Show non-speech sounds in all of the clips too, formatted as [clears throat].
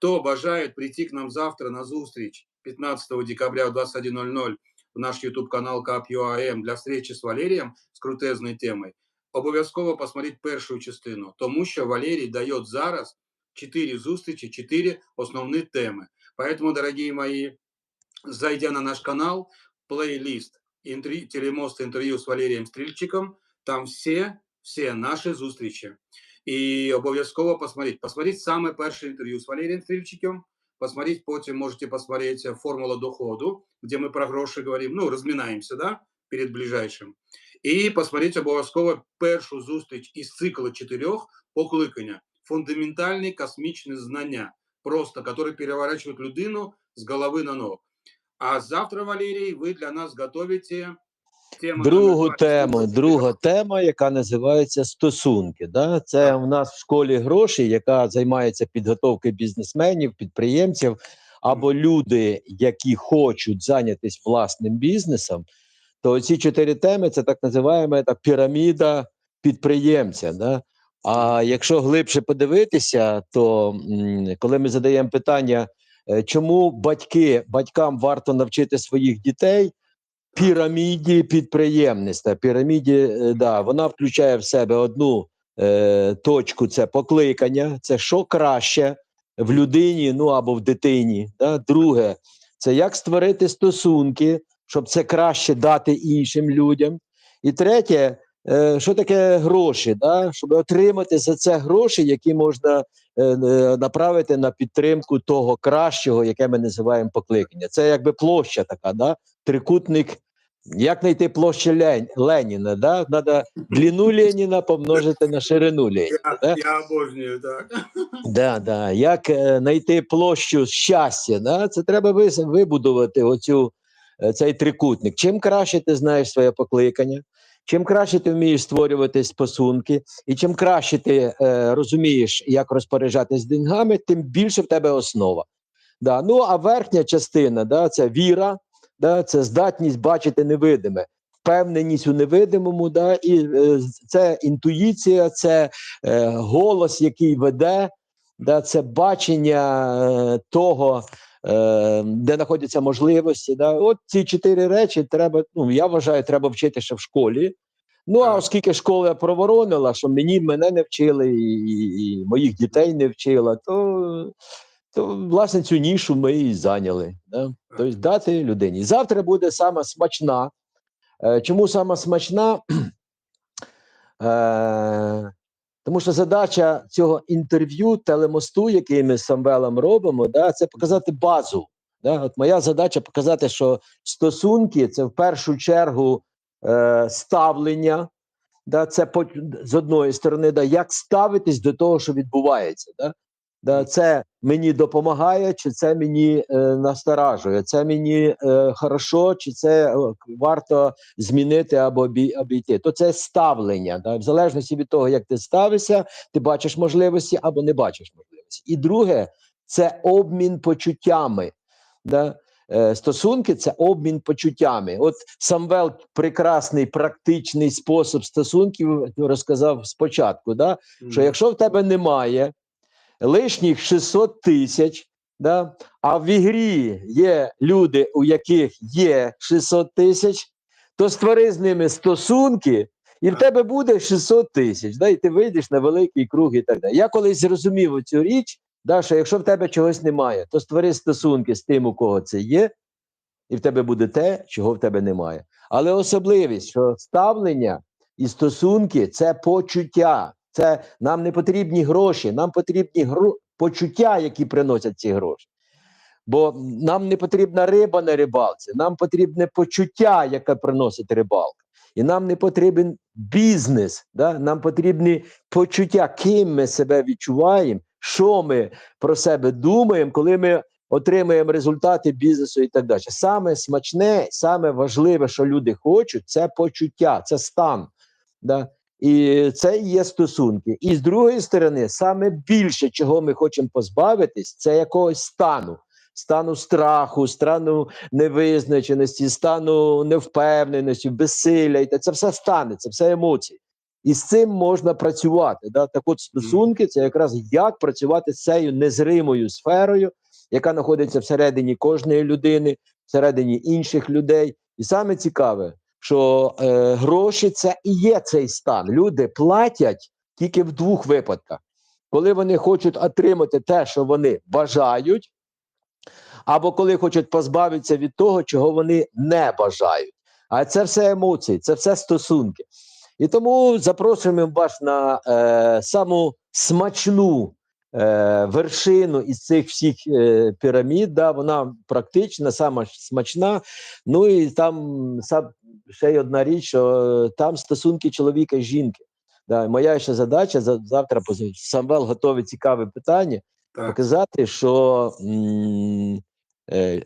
Хто бажає прийти к нам завтра на зустріч 15 декабря в 21.00 в наш YouTube канал КАП.ЮАМ для встречи з Валерієм з крутезною темою, обов'язково посмотреть першу частину, тому що Валерій дає зараз 4 зустрічі, 4 основні теми. Поэтому, дорогие мои, зайдя на наш канал, плейлист интервью, телемост интервью с Валерієм Стрільчиком, там все, все наші зустрічі. І обов'язково посмотреть. Посмотреть саме перше інтерв'ю з Валерієм Стрільчиком, посмотреть, потім можете посмотреть э, «Формула доходу», где мы про гроші говорим, ну, розминаємося, да, перед ближайшим. І посмотреть обов'язково першу зустріч із циклу чотирьох покликання. Фундаментальні космічні знання, просто, які переворачують людину з голови на ног. А завтра, Валерій, ви для нас готуєте Другу тему, друга тема, яка називається стосунки. Да? Це в нас в школі гроші, яка займається підготовкою бізнесменів, підприємців або люди, які хочуть зайнятися власним бізнесом. То ці чотири теми це так називаємо так, піраміда підприємця. Да? А якщо глибше подивитися, то коли ми задаємо питання, е, чому батьки батькам варто навчити своїх дітей піраміді підприємництва. Піраміді, е, да, вона включає в себе одну е, точку: це покликання, це що краще в людині, ну або в дитині. Да? Друге, це як створити стосунки, щоб це краще дати іншим людям. І третє, е, що таке гроші, да? щоб отримати за це гроші, які можна е, направити на підтримку того кращого, яке ми називаємо покликання. Це якби площа така, да? Трикутник. Як знайти площу Лен... Леніна? Да? Треба длину Леніна помножити на ширину Леніна. Да? Я, я обожнюю, так. Да, да. Як е, знайти площу щастя? Да? Це треба вибудувати оцю, е, цей трикутник. Чим краще ти знаєш своє покликання, чим краще ти вмієш створювати стосунки, і чим краще ти е, розумієш, як розпоряджатись деньгами, тим більше в тебе основа. Да. Ну, а верхня частина да, це віра, да, це здатність бачити невидиме. Впевненість у невидимому, да, і е, це інтуїція, це е, голос, який веде, да, це бачення е, того, е, де знаходяться можливості. Да. От ці чотири речі треба, ну я вважаю, треба вчити ще в школі. Ну, а оскільки школа проворонила, що мені мене не вчили, і, і, і моїх дітей не вчила, то, то власне цю нішу ми і зайняли. Да? Тобто дати людині. Завтра буде сама смачна. Е, чому сама смачна? [clears throat] Е, тому що задача цього інтерв'ю, телемосту, який ми з Самвелом робимо, да, це показати базу. Да? От моя задача показати, що стосунки це в першу чергу е, ставлення. Да, це по, з одної сторони, да, як ставитись до того, що відбувається. Да? Це мені допомагає, чи це мені е, насторажує, це мені е, хорошо, чи це е, варто змінити або обійти. То це ставлення. Да? В залежності від того, як ти ставишся, ти бачиш можливості або не бачиш можливості. І друге, це обмін почуттями. Да? Е, Стосунки це обмін почуттями. От Самвел прекрасний практичний спосіб стосунків розказав спочатку. Да? Що якщо в тебе немає лишніх 600 тисяч, да, а в ігрі є люди, у яких є 600 тисяч, то створи з ними стосунки, і в тебе буде 600 тисяч. Да, і ти вийдеш на великий круг і так далі. Я колись зрозумів цю річ, да, що якщо в тебе чогось немає, то створи стосунки з тим, у кого це є, і в тебе буде те, чого в тебе немає. Але особливість, що ставлення і стосунки це почуття. Це нам не потрібні гроші, нам потрібні гро... почуття, які приносять ці гроші. Бо нам не потрібна риба на рибалці, нам потрібне почуття, яке приносить рибалка. І нам не потрібен бізнес, да? нам потрібні почуття, ким ми себе відчуваємо, що ми про себе думаємо, коли ми отримуємо результати бізнесу і так далі. Саме смачне, саме важливе, що люди хочуть, це почуття, це стан. Да? І це є стосунки. І з другої сторони, саме більше, чого ми хочемо позбавитись, це якогось стану. Стану страху, стану невизначеності, стану невпевненості, безсилля. І Це все стане, це все емоції. І з цим можна працювати. Да? Так от стосунки це якраз як працювати з цією незримою сферою, яка знаходиться всередині кожної людини, всередині інших людей. І саме цікаве, що е, гроші це і є цей стан. Люди платять тільки в двох випадках. Коли вони хочуть отримати те, що вони бажають, або коли хочуть позбавитися від того, чого вони не бажають. А це все емоції, це все стосунки. І тому запрошуємо вас на е, саму смачну е, вершину із цих всіх е, пірамід. Да, вона практична, сама смачна. Ну і там сам, ще й одна річ, що е, там стосунки чоловіка і жінки. Да, моя ще задача завтра Самвел готовить цікаве питання Так, показати, що м, е, е,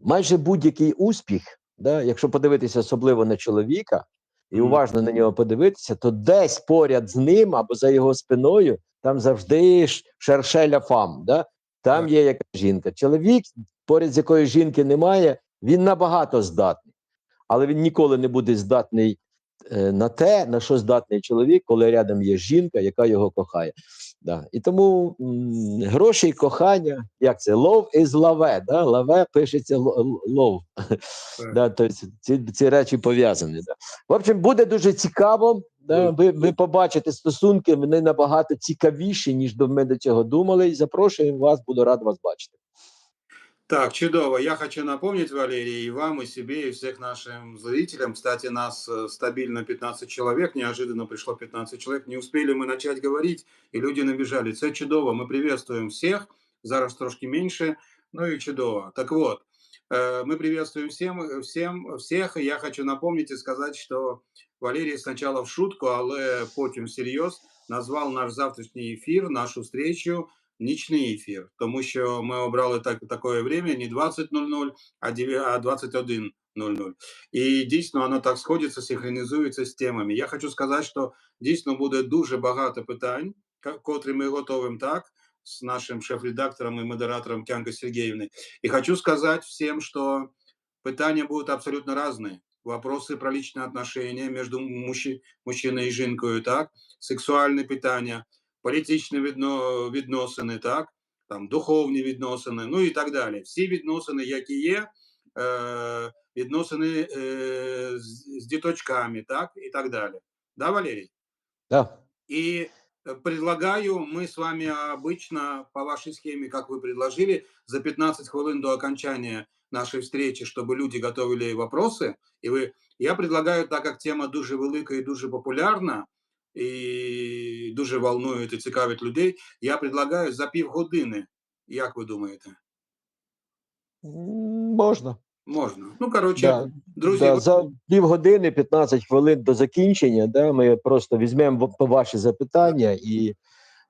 майже будь-який успіх, да, якщо подивитися особливо на чоловіка і уважно на нього подивитися, то десь поряд з ним або за його спиною там завжди шершеля фам. Да? Там Так. є яка жінка. Чоловік, поряд з якої жінки немає, він набагато здатний, але він ніколи не буде здатний е, на те, на що здатний чоловік, коли рядом є жінка, яка його кохає. Да. І тому м, гроші і кохання, як це? Love is love, да? Love пишеться л- л- Да, тобто ці, ці речі пов'язані. Да. В общем, буде дуже цікаво. Да? Ви, ви побачите стосунки, вони набагато цікавіші, ніж ми до цього думали. І запрошуємо вас, буду рад вас бачити. Так, чудово. Я хочу напомнить, Валерий, и вам, и себе, и всех нашим зрителям. Кстати, нас э, стабильно 15 человек, неожиданно пришло 15 человек. Не успели мы начать говорить, и люди набежали. Це чудово. Мы приветствуем всех. Зараз трошки меньше, ну и чудово. Так вот, э, мы приветствуем всем, всем, всех, и я хочу напомнить и сказать, что Валерий сначала в шутку, але потім всерйоз назвав наш завтрашній ефір, нашу встречу нічний ефір, тому що ми обрали так, таке время не 20.00, а дев'я- а 21.00. І дійсно воно так сходиться, синхронізується з темами. Я хочу сказати, що дійсно буде дуже багато питань, ка- котрі ми готовим так, з нашим шеф-редактором і модератором Кянкой Сергеевной. И хочу сказать всем, что питания будут абсолютно разные. Вопросы про личные отношения между мужчи- мужчиной и жінкою, так, сексуальне питання, політичні відно, відносини, так, там, духовні відносини, ну і так далі. Всі відносини, які є, е, відносини е, з, з діточками, так, і так далі. Да, Валерій? Да. И э, предлагаю, мы с вами обычно по вашей схеме, как вы предложили, за 15 хвилин до окончания нашей встречи, чтобы люди готовили вопросы. И вы, я предлагаю, так как тема дуже велика і дуже популярна, і дуже волнує і цікавить людей, я предлагаю за півгодини. Як ви думаєте? М, Можна. Можна. Ну, коротше, Да. друзі, Да, ви- за півгодини, 15 хвилин до закінчення, да, ми просто візьмемо в- по ваші запитання і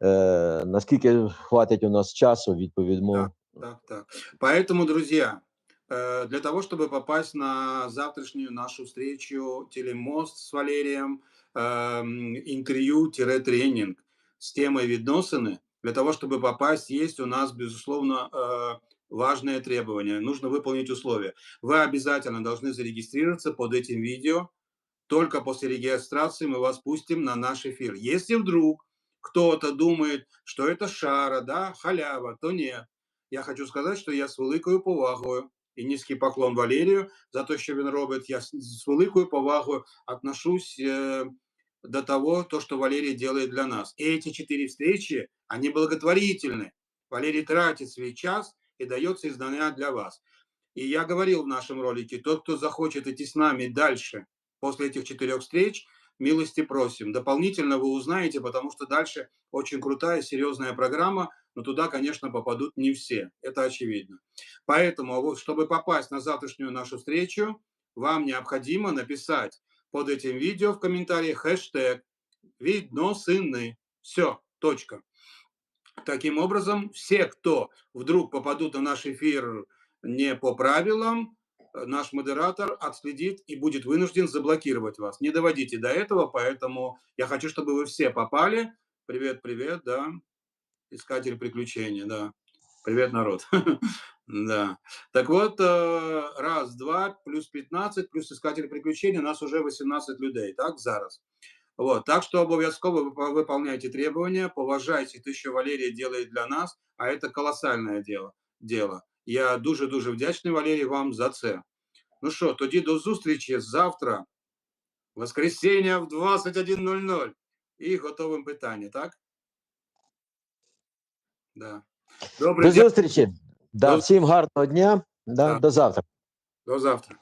е, наскільки хватить у нас часу, відповімо. Так, так. Поэтому, друзья, э, для того, чтобы попасть на завтрашнюю нашу встречу «Телемост» с Валерием, эм, интервью-тренинг с темой «Видносины», для того, чтобы попасть, есть у нас, безусловно, э, важное требование. Нужно выполнить условия. Вы обязательно должны зарегистрироваться под этим видео. Только после регистрации мы вас пустим на наш эфир. Если вдруг кто-то думает, что это шара, да, халява, то нет. Я хочу сказати, що я з великою повагою і низький поклон Валерію за те, що він робить. Я з- з великою повагою отношусь е, до того, то, что Валерий делает для нас. И эти четыре встречи, они благотворительны. Валерий тратит свой час и дается издания для вас. И я говорил в нашем ролике, тот, кто захочет идти с нами дальше после этих четырех встреч, милости просим. Дополнительно вы узнаете, потому что дальше очень крутая, серьезная программа, но туда, конечно, попадут не все. Это очевидно. Поэтому, вот, чтобы попасть на завтрашнюю нашу встречу, вам необходимо написать под этим видео в комментариях хэштег «Видносыны». Все, точка. Таким образом, все, кто вдруг попадут на наш эфир не по правилам, э, наш модератор отследит и будет вынужден заблокировать вас. Не доводите до этого, поэтому я хочу, чтобы вы все попали. Привет, привет, да. Искатель приключений, да. Привет, народ. [laughs] Да. Так вот, э, раз, два, плюс 15, плюс искатель приключений, у нас уже 18 людей, так, зараз. Вот. Так что обов'язково выпо- выполняйте требования, поважайте те, що Валерій делает для нас, а это колосальне дело. дело. Я дуже-дуже вдячний, Валерій, вам за це. Ну що, тоді до зустрічі завтра, воскресіння в 21.00. І готовим питання, так? Да. Добре, До дя- зустрічі. Да, До- всім гарного дня. Да. До завтра. до завтра.